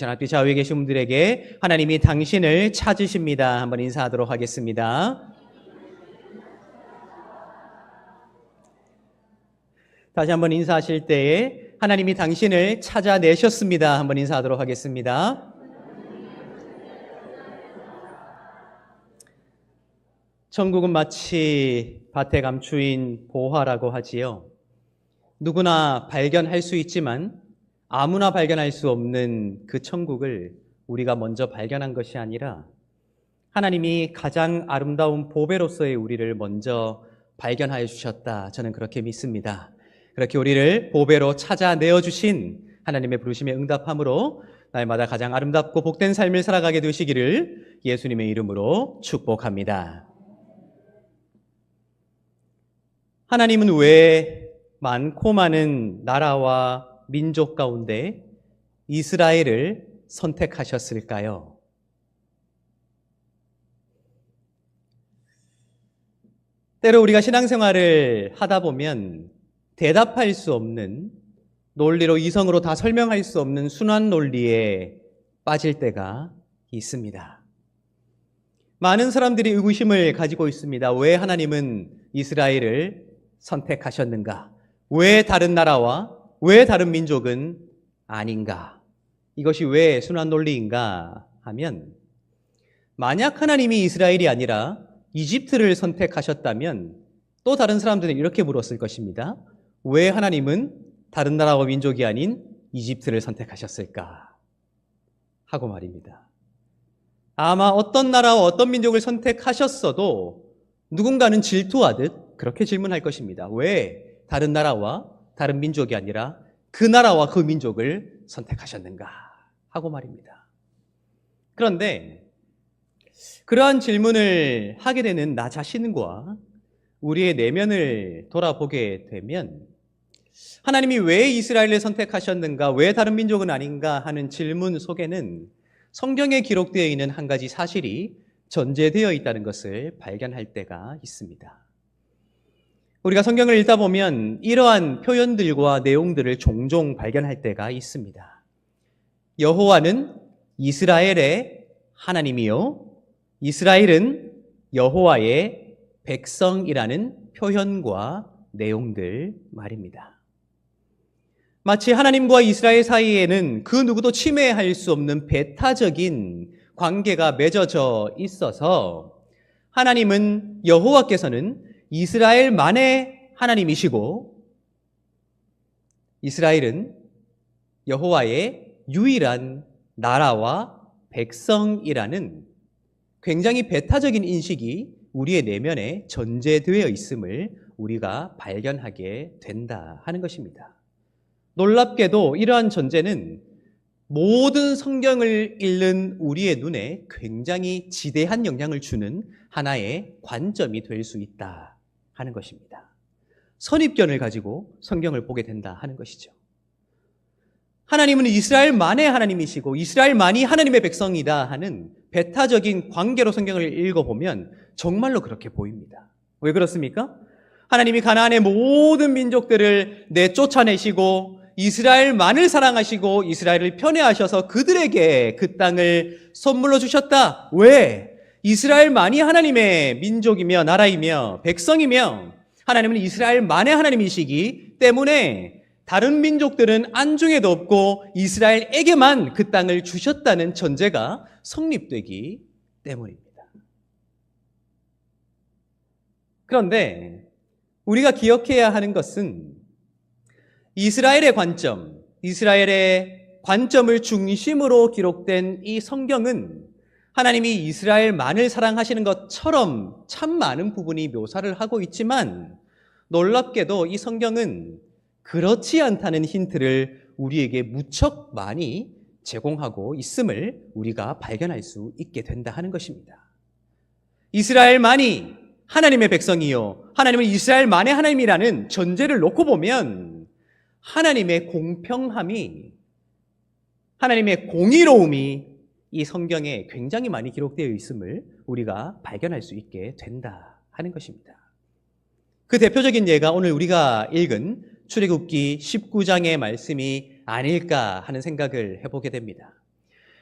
시간 앞에 좌우에 계신 분들에게 하나님이 당신을 찾으십니다. 한번 인사하도록 하겠습니다. 다시 한번 인사하실 때에 하나님이 당신을 찾아내셨습니다. 한번 인사하도록 하겠습니다. 천국은 마치 밭에 감추인 보화라고 하지요. 누구나 발견할 수 있지만 아무나 발견할 수 없는 그 천국을 우리가 먼저 발견한 것이 아니라 하나님이 가장 아름다운 보배로서의 우리를 먼저 발견하여 주셨다. 저는 그렇게 믿습니다. 그렇게 우리를 보배로 찾아내어 주신 하나님의 부르심에 응답함으로 날마다 가장 아름답고 복된 삶을 살아가게 되시기를 예수님의 이름으로 축복합니다. 하나님은 왜 많고 많은 나라와 민족 가운데 이스라엘을 선택하셨을까요? 때로 우리가 신앙생활을 하다 보면 대답할 수 없는 논리로 이성으로 다 설명할 수 없는 순환 논리에 빠질 때가 있습니다. 많은 사람들이 의구심을 가지고 있습니다. 왜 하나님은 이스라엘을 선택하셨는가? 왜 다른 나라와 왜 다른 민족은 아닌가? 이것이 왜 순환 논리인가 하면 만약 하나님이 이스라엘이 아니라 이집트를 선택하셨다면 또 다른 사람들은 이렇게 물었을 것입니다. 왜 하나님은 다른 나라와 민족이 아닌 이집트를 선택하셨을까? 하고 말입니다. 아마 어떤 나라와 어떤 민족을 선택하셨어도 누군가는 질투하듯 그렇게 질문할 것입니다. 왜 다른 나라와 다른 민족이 아니라 그 나라와 그 민족을 선택하셨는가? 하고 말입니다. 그런데 그러한 질문을 하게 되는 나 자신과 우리의 내면을 돌아보게 되면 하나님이 왜 이스라엘을 선택하셨는가, 왜 다른 민족은 아닌가 하는 질문 속에는 성경에 기록되어 있는 한 가지 사실이 전제되어 있다는 것을 발견할 때가 있습니다. 우리가 성경을 읽다 보면 이러한 표현들과 내용들을 종종 발견할 때가 있습니다. 여호와는 이스라엘의 하나님이요. 이스라엘은 여호와의 백성이라는 표현과 내용들 말입니다. 마치 하나님과 이스라엘 사이에는 그 누구도 침해할 수 없는 배타적인 관계가 맺어져 있어서 하나님은 여호와께서는 이스라엘만의 하나님이시고 이스라엘은 여호와의 유일한 나라와 백성이라는 굉장히 배타적인 인식이 우리의 내면에 전제되어 있음을 우리가 발견하게 된다 하는 것입니다. 놀랍게도 이러한 전제는 모든 성경을 읽는 우리의 눈에 굉장히 지대한 영향을 주는 하나의 관점이 될 수 있다 하는 것입니다. 선입견을 가지고 성경을 보게 된다 하는 것이죠. 하나님은 이스라엘만의 하나님이시고 이스라엘만이 하나님의 백성이다 하는 배타적인 관계로 성경을 읽어보면 정말로 그렇게 보입니다. 왜 그렇습니까? 하나님이 가나안의 모든 민족들을 내쫓아내시고 이스라엘만을 사랑하시고 이스라엘을 편애하셔서 그들에게 그 땅을 선물로 주셨다. 왜? 이스라엘만이 하나님의 민족이며 나라이며 백성이며 하나님은 이스라엘만의 하나님이시기 때문에 다른 민족들은 안중에도 없고 이스라엘에게만 그 땅을 주셨다는 전제가 성립되기 때문입니다. 그런데 우리가 기억해야 하는 것은 이스라엘의 관점, 이스라엘의 관점을 중심으로 기록된 이 성경은 하나님이 이스라엘만을 사랑하시는 것처럼 참 많은 부분이 묘사를 하고 있지만 놀랍게도 이 성경은 그렇지 않다는 힌트를 우리에게 무척 많이 제공하고 있음을 우리가 발견할 수 있게 된다 하는 것입니다. 이스라엘만이 하나님의 백성이요. 하나님은 이스라엘만의 하나님이라는 전제를 놓고 보면 하나님의 공평함이 하나님의 공의로움이 이 성경에 굉장히 많이 기록되어 있음을 우리가 발견할 수 있게 된다 하는 것입니다. 그 대표적인 예가 오늘 우리가 읽은 출애굽기 19장의 말씀이 아닐까 하는 생각을 해보게 됩니다.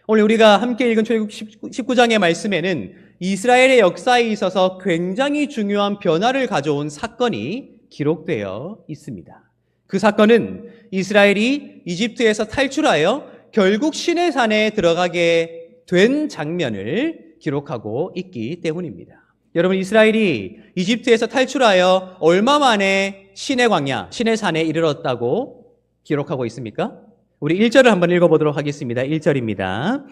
오늘 우리가 함께 읽은 출애굽 19장의 말씀에는 이스라엘의 역사에 있어서 굉장히 중요한 변화를 가져온 사건이 기록되어 있습니다. 그 사건은 이스라엘이 이집트에서 탈출하여 결국 신의 산에 들어가게 된 장면을 기록하고 있기 때문입니다. 여러분 이스라엘이 이집트에서 탈출하여 얼마 만에 신의 광야, 신의 산에 이르렀다고 기록하고 있습니까? 우리 1절을 한번 읽어보도록 하겠습니다. 1절입니다.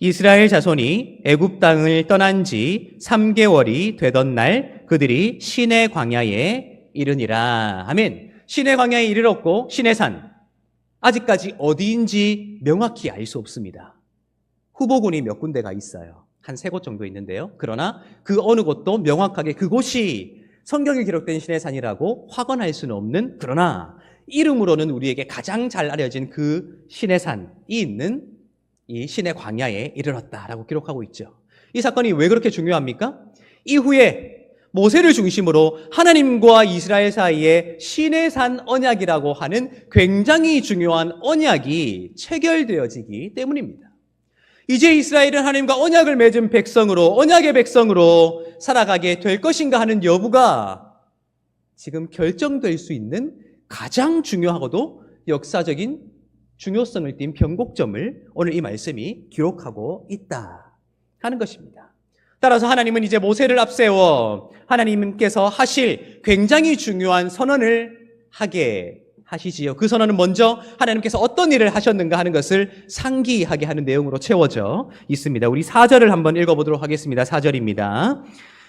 이스라엘 자손이 애굽 땅을 떠난 지 3개월이 되던 날 그들이 신의 광야에 이르니라. 아멘. 신의 광야에 이르렀고 신의 산 아직까지 어디인지 명확히 알 수 없습니다. 후보군이 몇 군데가 있어요. 한 세 곳 정도 있는데요. 그러나 그 어느 곳도 명확하게 그곳이 성경에 기록된 신의 산이라고 확언할 수는 없는 그러나 이름으로는 우리에게 가장 잘 알려진 그 신의 산이 있는 이 신의 광야에 이르렀다라고 기록하고 있죠. 이 사건이 왜 그렇게 중요합니까? 이후에 모세를 중심으로 하나님과 이스라엘 사이에 신의 산 언약이라고 하는 굉장히 중요한 언약이 체결되어지기 때문입니다. 이제 이스라엘은 하나님과 언약을 맺은 백성으로, 언약의 백성으로 살아가게 될 것인가 하는 여부가 지금 결정될 수 있는 가장 중요하고도 역사적인 중요성을 띈 변곡점을 오늘 이 말씀이 기록하고 있다 하는 것입니다. 따라서 하나님은 이제 모세를 앞세워 하나님께서 하실 굉장히 중요한 선언을 하게 하시지요. 그 선언은 먼저 하나님께서 어떤 일을 하셨는가 하는 것을 상기하게 하는 내용으로 채워져 있습니다. 우리 4절을 한번 읽어보도록 하겠습니다. 4절입니다.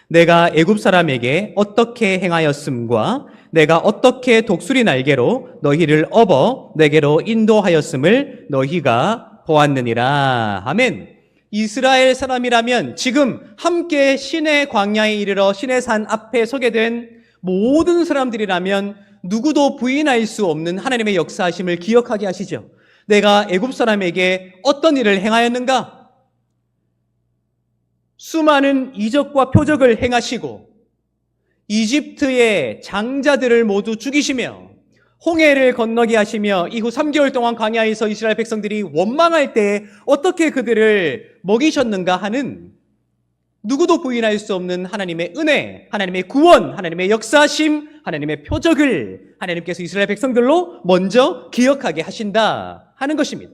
내가 애굽 사람에게 어떻게 행하였음과 내가 어떻게 독수리 날개로 너희를 업어 내게로 인도하였음을 너희가 보았느니라. 아멘. 이스라엘 사람이라면 지금 함께 신의 광야에 이르러 신의 산 앞에 서게 된 모든 사람들이라면 누구도 부인할 수 없는 하나님의 역사하심을 기억하게 하시죠. 내가 애굽 사람에게 어떤 일을 행하였는가? 수많은 이적과 표적을 행하시고 이집트의 장자들을 모두 죽이시며 홍해를 건너게 하시며 이후 3개월 동안 광야에서 이스라엘 백성들이 원망할 때 어떻게 그들을 먹이셨는가 하는 누구도 부인할 수 없는 하나님의 은혜, 하나님의 구원, 하나님의 역사심, 하나님의 표적을 하나님께서 이스라엘 백성들로 먼저 기억하게 하신다 하는 것입니다.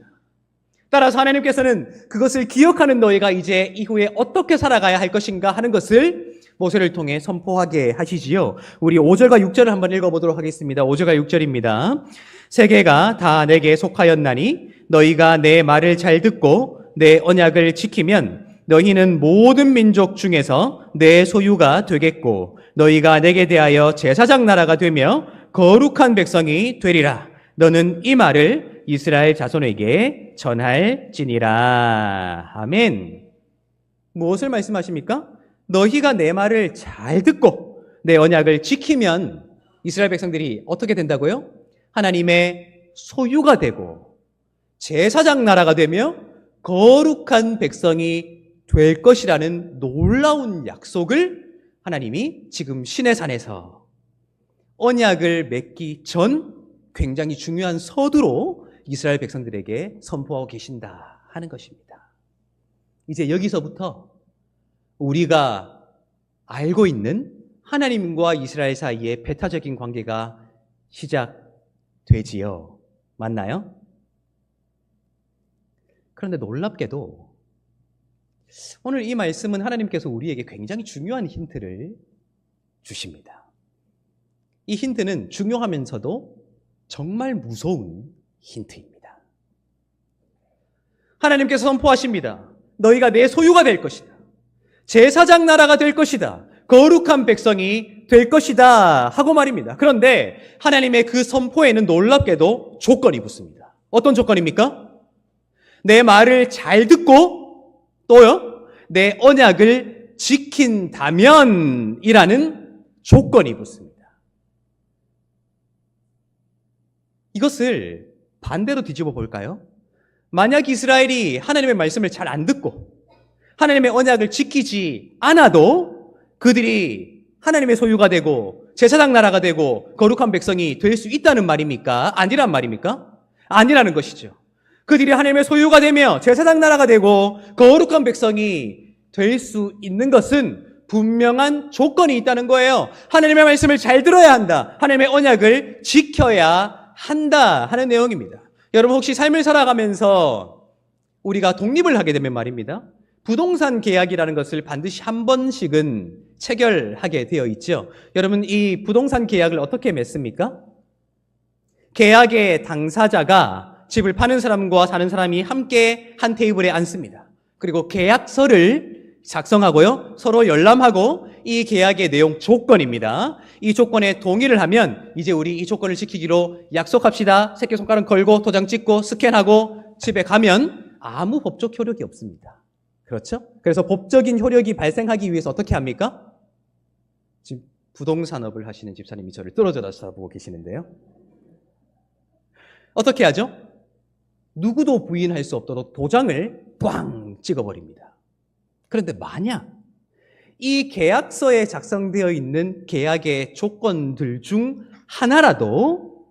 따라서 하나님께서는 그것을 기억하는 너희가 이제 이후에 어떻게 살아가야 할 것인가 하는 것을 모세를 통해 선포하게 하시지요. 우리 5절과 6절을 한번 읽어보도록 하겠습니다. 5절과 6절입니다. 세계가 다 내게 속하였나니 너희가 내 말을 잘 듣고 내 언약을 지키면 너희는 모든 민족 중에서 내 소유가 되겠고 너희가 내게 대하여 제사장 나라가 되며 거룩한 백성이 되리라. 너는 이 말을 이스라엘 자손에게 전할지니라. 아멘. 무엇을 말씀하십니까? 너희가 내 말을 잘 듣고 내 언약을 지키면 이스라엘 백성들이 어떻게 된다고요? 하나님의 소유가 되고 제사장 나라가 되며 거룩한 백성이 될 것이라는 놀라운 약속을 하나님이 지금 신의 산에서 언약을 맺기 전 굉장히 중요한 서두로 이스라엘 백성들에게 선포하고 계신다 하는 것입니다. 이제 여기서부터 우리가 알고 있는 하나님과 이스라엘 사이의 배타적인 관계가 시작되지요. 맞나요? 그런데 놀랍게도 오늘 이 말씀은 하나님께서 우리에게 굉장히 중요한 힌트를 주십니다. 이 힌트는 중요하면서도 정말 무서운 힌트입니다. 하나님께서 선포하십니다. 너희가 내 소유가 될 것이다. 제사장 나라가 될 것이다. 거룩한 백성이 될 것이다. 하고 말입니다. 그런데 하나님의 그 선포에는 놀랍게도 조건이 붙습니다. 어떤 조건입니까? 내 말을 잘 듣고 또요, 내 언약을 지킨다면 이라는 조건이 붙습니다. 이것을 반대로 뒤집어 볼까요? 만약 이스라엘이 하나님의 말씀을 잘 안 듣고 하나님의 언약을 지키지 않아도 그들이 하나님의 소유가 되고 제사장 나라가 되고 거룩한 백성이 될 수 있다는 말입니까? 아니란 말입니까? 아니라는 것이죠. 그들이 하나님의 소유가 되며 제사장 나라가 되고 거룩한 백성이 될 수 있는 것은 분명한 조건이 있다는 거예요. 하나님의 말씀을 잘 들어야 한다. 하나님의 언약을 지켜야 한다 하는 내용입니다. 여러분 혹시 삶을 살아가면서 우리가 독립을 하게 되면 말입니다. 부동산 계약이라는 것을 반드시 한 번씩은 체결하게 되어 있죠. 여러분 이 부동산 계약을 어떻게 맺습니까? 계약의 당사자가 집을 파는 사람과 사는 사람이 함께 한 테이블에 앉습니다. 그리고 계약서를 작성하고요. 서로 열람하고 이 계약의 내용 조건입니다. 이 조건에 동의를 하면 이제 우리 이 조건을 지키기로 약속합시다. 새끼손가락 걸고 도장 찍고 스캔하고 집에 가면 아무 법적 효력이 없습니다. 그렇죠? 그래서 법적인 효력이 발생하기 위해서 어떻게 합니까? 지금 부동산업을 하시는 집사님이 저를 떨어져다 쳐다보고 계시는데요. 어떻게 하죠? 누구도 부인할 수 없도록 도장을 꽝 찍어버립니다. 그런데 만약 이 계약서에 작성되어 있는 계약의 조건들 중 하나라도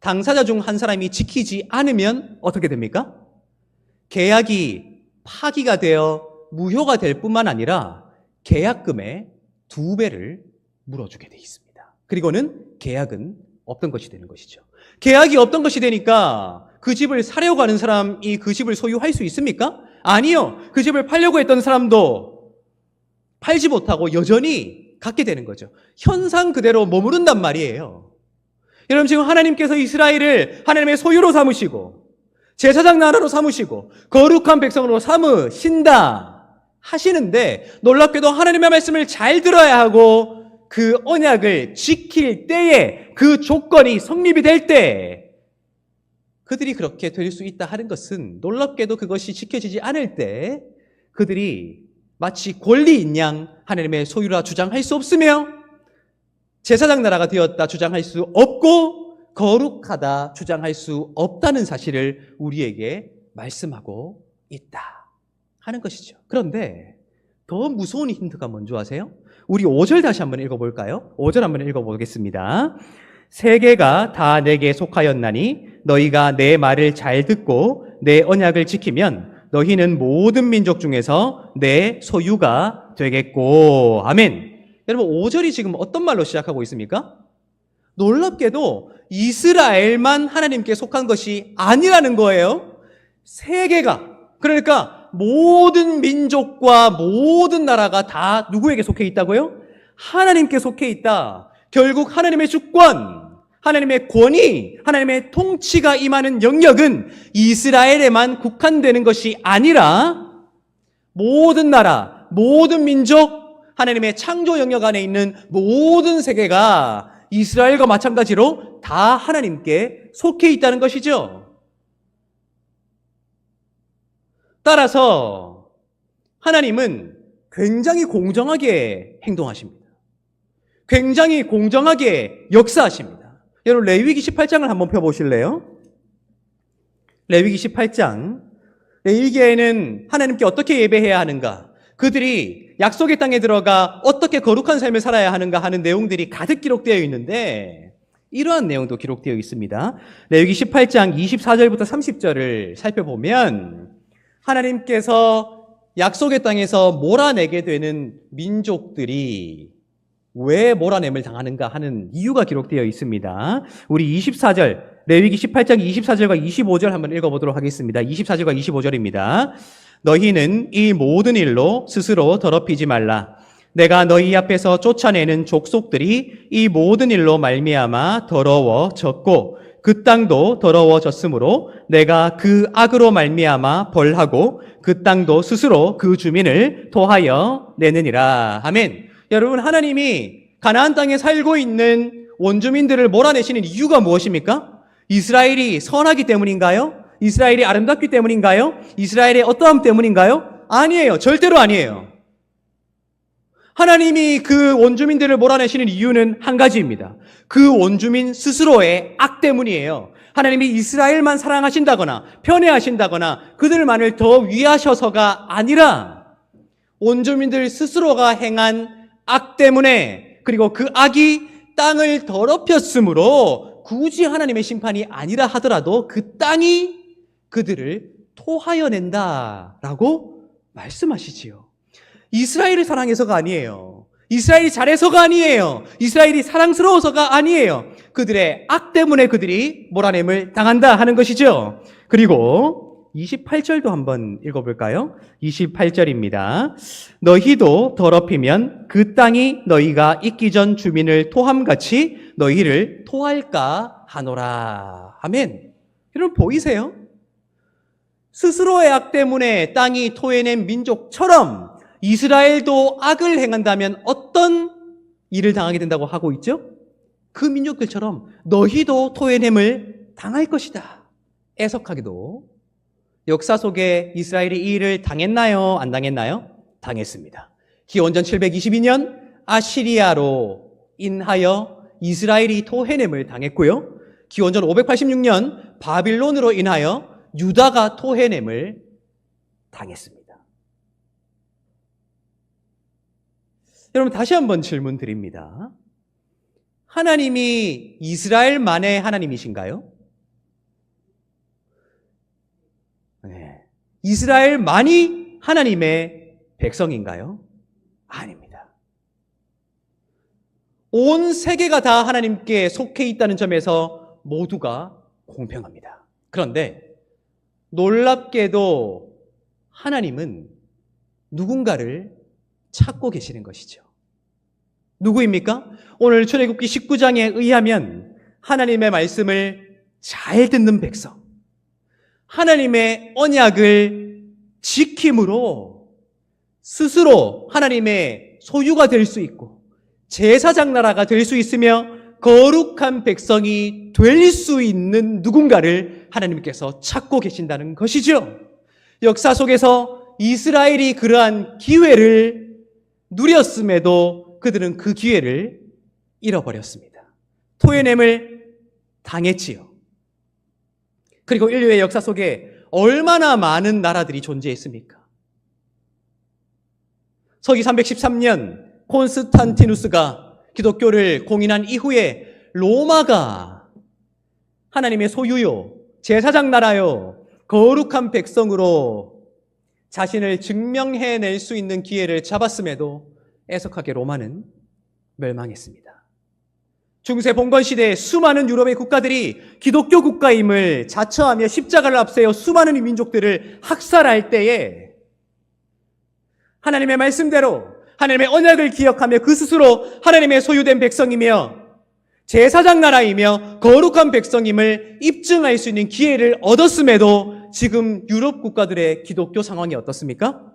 당사자 중 한 사람이 지키지 않으면 어떻게 됩니까? 계약이 파기가 되어 무효가 될 뿐만 아니라 계약금의 두 배를 물어주게 돼 있습니다. 그리고는 계약은 없던 것이 되는 것이죠. 계약이 없던 것이 되니까 그 집을 사려고 하는 사람이 그 집을 소유할 수 있습니까? 아니요. 그 집을 팔려고 했던 사람도 팔지 못하고 여전히 갖게 되는 거죠. 현상 그대로 머무른단 말이에요. 여러분 지금 하나님께서 이스라엘을 하나님의 소유로 삼으시고 제사장 나라로 삼으시고 거룩한 백성으로 삼으신다 하시는데 놀랍게도 하나님의 말씀을 잘 들어야 하고 그 언약을 지킬 때에 그 조건이 성립이 될 때 그들이 그렇게 될 수 있다 하는 것은 놀랍게도 그것이 지켜지지 않을 때 그들이 마치 권리인 양 하나님의 소유라 주장할 수 없으며 제사장 나라가 되었다 주장할 수 없고 거룩하다 주장할 수 없다는 사실을 우리에게 말씀하고 있다 하는 것이죠. 그런데 더 무서운 힌트가 뭔지 아세요? 우리 5절 다시 한번 읽어볼까요? 5절 한번 읽어보겠습니다. 세계가 다 내게 속하였나니 너희가 내 말을 잘 듣고 내 언약을 지키면 너희는 모든 민족 중에서 내 소유가 되겠고 아멘. 여러분 5절이 지금 어떤 말로 시작하고 있습니까? 놀랍게도 이스라엘만 하나님께 속한 것이 아니라는 거예요. 세계가 그러니까 모든 민족과 모든 나라가 다 누구에게 속해 있다고요? 하나님께 속해 있다. 결국 하나님의 주권, 하나님의 권위, 하나님의 통치가 임하는 영역은 이스라엘에만 국한되는 것이 아니라 모든 나라, 모든 민족, 하나님의 창조 영역 안에 있는 모든 세계가 이스라엘과 마찬가지로 다 하나님께 속해 있다는 것이죠. 따라서 하나님은 굉장히 공정하게 행동하십니다. 굉장히 공정하게 역사하십니다. 여러분 레위기 18장을 한번 펴보실래요? 레위기 18장 레위기에는 하나님께 어떻게 예배해야 하는가 그들이 약속의 땅에 들어가 어떻게 거룩한 삶을 살아야 하는가 하는 내용들이 가득 기록되어 있는데 이러한 내용도 기록되어 있습니다. 레위기 18장 24절부터 30절을 살펴보면 하나님께서 약속의 땅에서 몰아내게 되는 민족들이 왜 몰아냄을 당하는가 하는 이유가 기록되어 있습니다. 우리 24절, 레위기 18장 24절과 25절 한번 읽어보도록 하겠습니다. 24절과 25절입니다. 너희는 이 모든 일로 스스로 더럽히지 말라. 내가 너희 앞에서 쫓아내는 족속들이 이 모든 일로 말미암아 더러워졌고 그 땅도 더러워졌으므로 내가 그 악으로 말미암아 벌하고 그 땅도 스스로 그 주민을 토하여 내느니라. 아멘. 여러분 하나님이 가나안 땅에 살고 있는 원주민들을 몰아내시는 이유가 무엇입니까? 이스라엘이 선하기 때문인가요? 이스라엘이 아름답기 때문인가요? 이스라엘의 어떠함 때문인가요? 아니에요. 절대로 아니에요. 하나님이 그 원주민들을 몰아내시는 이유는 한 가지입니다. 그 원주민 스스로의 악 때문이에요. 하나님이 이스라엘만 사랑하신다거나 편애하신다거나 그들만을 더 위하셔서가 아니라 원주민들 스스로가 행한 악 때문에 그리고 그 악이 땅을 더럽혔으므로 굳이 하나님의 심판이 아니라 하더라도 그 땅이 그들을 토하여 낸다라고 말씀하시지요. 이스라엘을 사랑해서가 아니에요. 이스라엘이 잘해서가 아니에요. 이스라엘이 사랑스러워서가 아니에요. 그들의 악 때문에 그들이 몰아냄을 당한다 하는 것이죠. 그리고 28절도 한번 읽어볼까요? 28절입니다. 너희도 더럽히면 그 땅이 너희가 있기 전 주민을 토함같이 너희를 토할까 하노라. 아멘. 여러분 보이세요? 스스로의 악 때문에 땅이 토해낸 민족처럼 이스라엘도 악을 행한다면 어떤 일을 당하게 된다고 하고 있죠? 그 민족들처럼 너희도 토해냄을 당할 것이다. 애석하게도 역사 속에 이스라엘이 이 일을 당했나요? 안 당했나요? 당했습니다. 기원전 722년 아시리아로 인하여 이스라엘이 토해냄을 당했고요. 기원전 586년 바빌론으로 인하여 유다가 토해냄을 당했습니다. 여러분 다시 한번 질문 드립니다. 하나님이 이스라엘만의 하나님이신가요? 이스라엘만이 하나님의 백성인가요? 아닙니다. 온 세계가 다 하나님께 속해 있다는 점에서 모두가 공평합니다. 그런데 놀랍게도 하나님은 누군가를 찾고 계시는 것이죠. 누구입니까? 오늘 출애굽기 19장에 의하면 하나님의 말씀을 잘 듣는 백성, 하나님의 언약을 지킴으로 스스로 하나님의 소유가 될 수 있고 제사장 나라가 될 수 있으며 거룩한 백성이 될 수 있는 누군가를 하나님께서 찾고 계신다는 것이죠. 역사 속에서 이스라엘이 그러한 기회를 누렸음에도 그들은 그 기회를 잃어버렸습니다. 토해냄을 당했지요. 그리고 인류의 역사 속에 얼마나 많은 나라들이 존재했습니까? 서기 313년 콘스탄티누스가 기독교를 공인한 이후에 로마가 하나님의 소유요, 제사장 나라요, 거룩한 백성으로 자신을 증명해낼 수 있는 기회를 잡았음에도 애석하게 로마는 멸망했습니다. 중세 봉건 시대에 수많은 유럽의 국가들이 기독교 국가임을 자처하며 십자가를 앞세워 수많은 민족들을 학살할 때에 하나님의 말씀대로 하나님의 언약을 기억하며 그 스스로 하나님의 소유된 백성이며 제사장 나라이며 거룩한 백성임을 입증할 수 있는 기회를 얻었음에도 지금 유럽 국가들의 기독교 상황이 어떻습니까?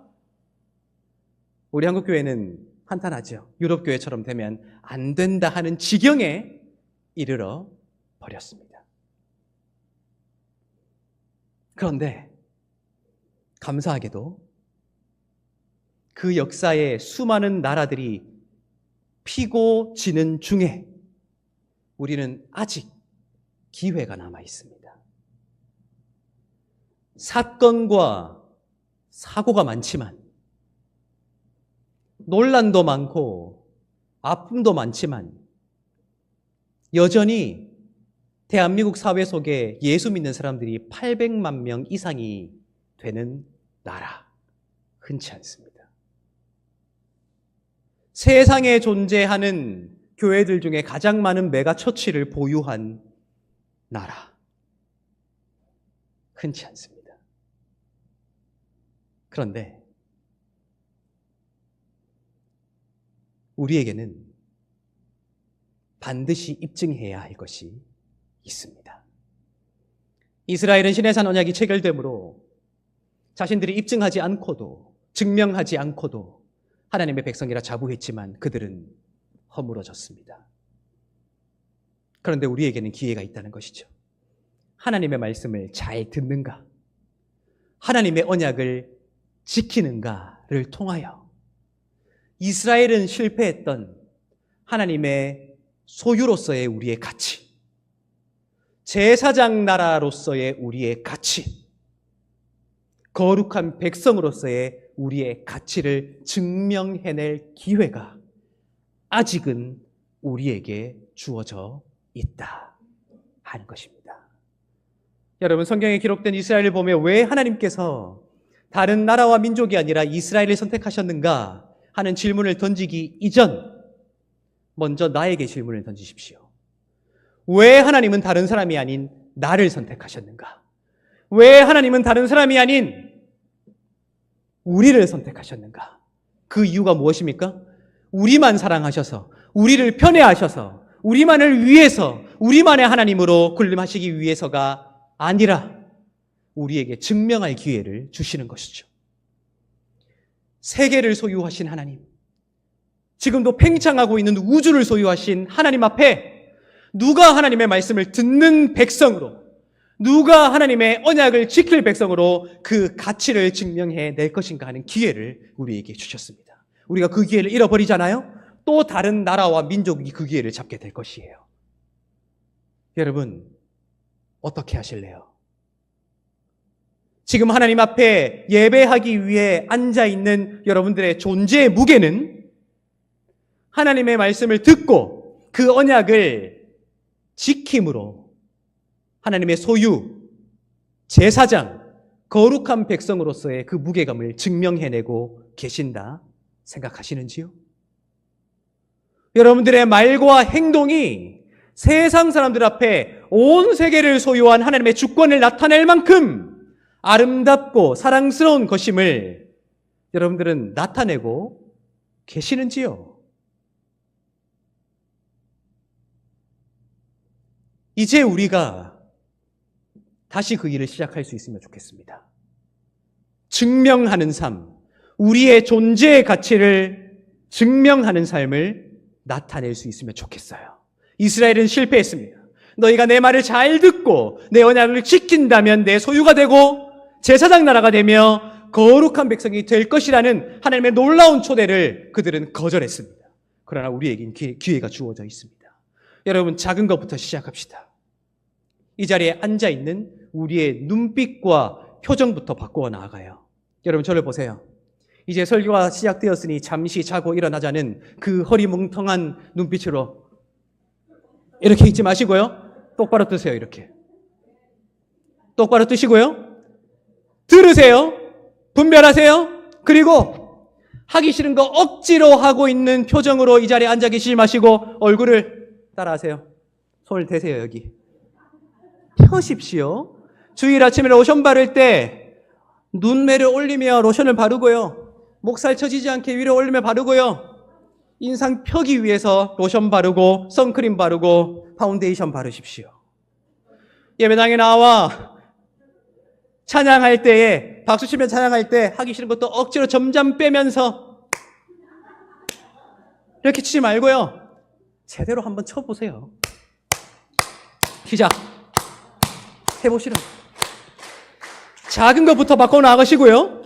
우리 한국 교회는 한탄하죠. 유럽 교회처럼 되면 안 된다 하는 지경에 이르러 버렸습니다. 그런데 감사하게도 그 역사의 수많은 나라들이 피고 지는 중에 우리는 아직 기회가 남아 있습니다. 사건과 사고가 많지만 논란도 많고 아픔도 많지만 여전히 대한민국 사회 속에 예수 믿는 사람들이 800만 명 이상이 되는 나라. 흔치 않습니다. 세상에 존재하는 교회들 중에 가장 많은 메가처치를 보유한 나라. 흔치 않습니다. 그런데 우리에게는 반드시 입증해야 할 것이 있습니다. 이스라엘은 신해산 언약이 체결되므로 자신들이 입증하지 않고도 증명하지 않고도 하나님의 백성이라 자부했지만 그들은 허물어졌습니다. 그런데 우리에게는 기회가 있다는 것이죠. 하나님의 말씀을 잘 듣는가? 하나님의 언약을 지키는가를 통하여 이스라엘은 실패했던 하나님의 소유로서의 우리의 가치, 제사장 나라로서의 우리의 가치, 거룩한 백성으로서의 우리의 가치를 증명해낼 기회가 아직은 우리에게 주어져 있다 하는 것입니다. 여러분 성경에 기록된 이스라엘을 보면 왜 하나님께서 다른 나라와 민족이 아니라 이스라엘을 선택하셨는가 하는 질문을 던지기 이전 먼저 나에게 질문을 던지십시오. 왜 하나님은 다른 사람이 아닌 나를 선택하셨는가? 왜 하나님은 다른 사람이 아닌 우리를 선택하셨는가? 그 이유가 무엇입니까? 우리만 사랑하셔서, 우리를 편애하셔서, 우리만을 위해서, 우리만의 하나님으로 군림하시기 위해서가 아니라 우리에게 증명할 기회를 주시는 것이죠. 세계를 소유하신 하나님, 지금도 팽창하고 있는 우주를 소유하신 하나님 앞에 누가 하나님의 말씀을 듣는 백성으로, 누가 하나님의 언약을 지킬 백성으로 그 가치를 증명해 낼 것인가 하는 기회를 우리에게 주셨습니다. 우리가 그 기회를 잃어버리잖아요? 또 다른 나라와 민족이 그 기회를 잡게 될 것이에요. 여러분, 어떻게 하실래요? 지금 하나님 앞에 예배하기 위해 앉아 있는 여러분들의 존재의 무게는 하나님의 말씀을 듣고 그 언약을 지킴으로 하나님의 소유, 제사장, 거룩한 백성으로서의 그 무게감을 증명해내고 계신다 생각하시는지요? 여러분들의 말과 행동이 세상 사람들 앞에 온 세계를 소유한 하나님의 주권을 나타낼 만큼 아름답고 사랑스러운 것임을 여러분들은 나타내고 계시는지요? 이제 우리가 다시 그 일을 시작할 수 있으면 좋겠습니다. 증명하는 삶, 우리의 존재의 가치를 증명하는 삶을 나타낼 수 있으면 좋겠어요. 이스라엘은 실패했습니다. 너희가 내 말을 잘 듣고 내 언약을 지킨다면 내 소유가 되고 제사장 나라가 되며 거룩한 백성이 될 것이라는 하나님의 놀라운 초대를 그들은 거절했습니다. 그러나 우리에겐 기회 가 주어져 있습니다. 여러분 작은 것부터 시작합시다. 이 자리에 앉아 있는 우리의 눈빛과 표정부터 바꾸어 나아가요. 여러분 저를 보세요. 이제 설교가 시작되었으니 잠시 자고 일어나자는 그 허리뭉텅한 눈빛으로 이렇게 있지 마시고요. 똑바로 뜨세요, 이렇게. 똑바로 뜨시고요. 들으세요. 분별하세요. 그리고 하기 싫은 거 억지로 하고 있는 표정으로 이 자리에 앉아 계시지 마시고 얼굴을 따라하세요. 손을 대세요, 여기. 펴십시오. 주일 아침에 로션 바를 때 눈매를 올리며 로션을 바르고요. 목살 처지지 않게 위로 올리며 바르고요. 인상 펴기 위해서 로션 바르고 선크림 바르고 파운데이션 바르십시오. 예배당에 나와 찬양할 때에 박수 치면 찬양할 때 하기 싫은 것도 억지로 점점 빼면서 이렇게 치지 말고요. 제대로 한번 쳐보세요. 시작. 해보시라. 작은 것부터 바꿔 나가시고요.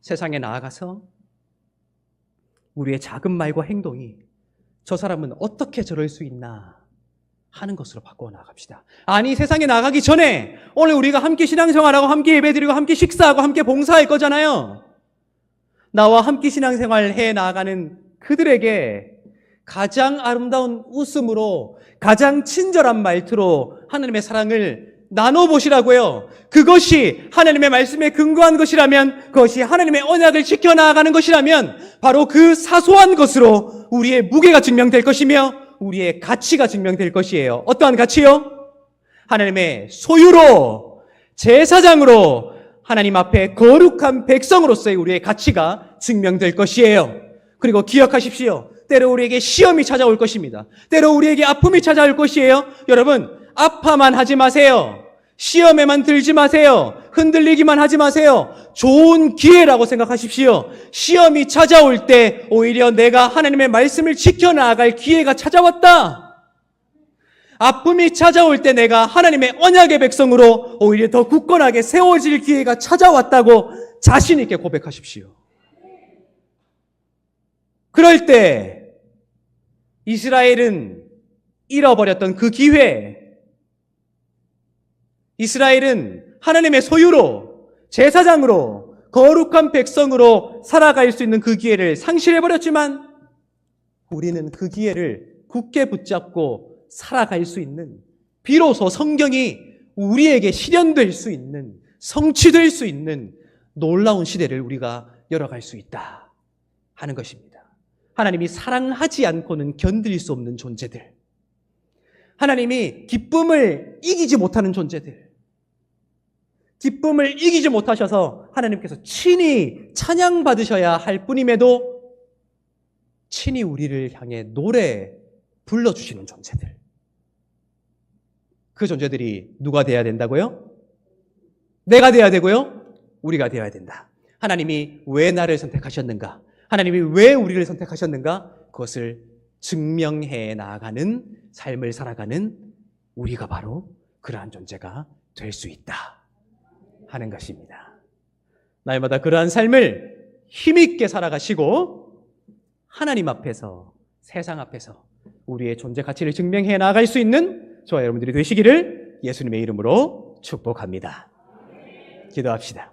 세상에 나아가서 우리의 작은 말과 행동이 저 사람은 어떻게 저럴 수 있나 하는 것으로 바꿔 나갑시다. 아니 세상에 나가기 전에 오늘 우리가 함께 신앙생활하고 함께 예배드리고 함께 식사하고 함께 봉사할 거잖아요. 나와 함께 신앙생활 해 나가는 그들에게 가장 아름다운 웃음으로 가장 친절한 말투로 하나님의 사랑을 나눠보시라고요. 그것이 하나님의 말씀에 근거한 것이라면, 그것이 하나님의 언약을 지켜나가는 것이라면, 바로 그 사소한 것으로 우리의 무게가 증명될 것이며, 우리의 가치가 증명될 것이에요. 어떠한 가치요? 하나님의 소유로, 제사장으로, 하나님 앞에 거룩한 백성으로서의 우리의 가치가 증명될 것이에요. 그리고 기억하십시오. 때로 우리에게 시험이 찾아올 것입니다. 때로 우리에게 아픔이 찾아올 것이에요. 여러분, 아파만 하지 마세요. 시험에만 들지 마세요. 흔들리기만 하지 마세요. 좋은 기회라고 생각하십시오. 시험이 찾아올 때 오히려 내가 하나님의 말씀을 지켜나갈 기회가 찾아왔다. 아픔이 찾아올 때 내가 하나님의 언약의 백성으로 오히려 더 굳건하게 세워질 기회가 찾아왔다고 자신있게 고백하십시오. 그럴 때 이스라엘은 잃어버렸던 그 기회, 이스라엘은 하나님의 소유로, 제사장으로, 거룩한 백성으로 살아갈 수 있는 그 기회를 상실해버렸지만, 우리는 그 기회를 굳게 붙잡고 살아갈 수 있는 비로소 성경이 우리에게 실현될 수 있는, 성취될 수 있는 놀라운 시대를 우리가 열어갈 수 있다 하는 것입니다. 하나님이 사랑하지 않고는 견딜 수 없는 존재들. 하나님이 기쁨을 이기지 못하는 존재들. 기쁨을 이기지 못하셔서 하나님께서 친히 찬양 받으셔야 할 뿐임에도 친히 우리를 향해 노래 불러주시는 존재들. 그 존재들이 누가 돼야 된다고요? 내가 돼야 되고요? 우리가 되어야 된다. 하나님이 왜 나를 선택하셨는가? 하나님이 왜 우리를 선택하셨는가? 그것을 증명해 나가는 삶을 살아가는 우리가 바로 그러한 존재가 될 수 있다. 하는 것입니다. 날마다 그러한 삶을 힘있게 살아가시고 하나님 앞에서 세상 앞에서 우리의 존재 가치를 증명해 나갈 수 있는 저와 여러분들이 되시기를 예수님의 이름으로 축복합니다. 기도합시다.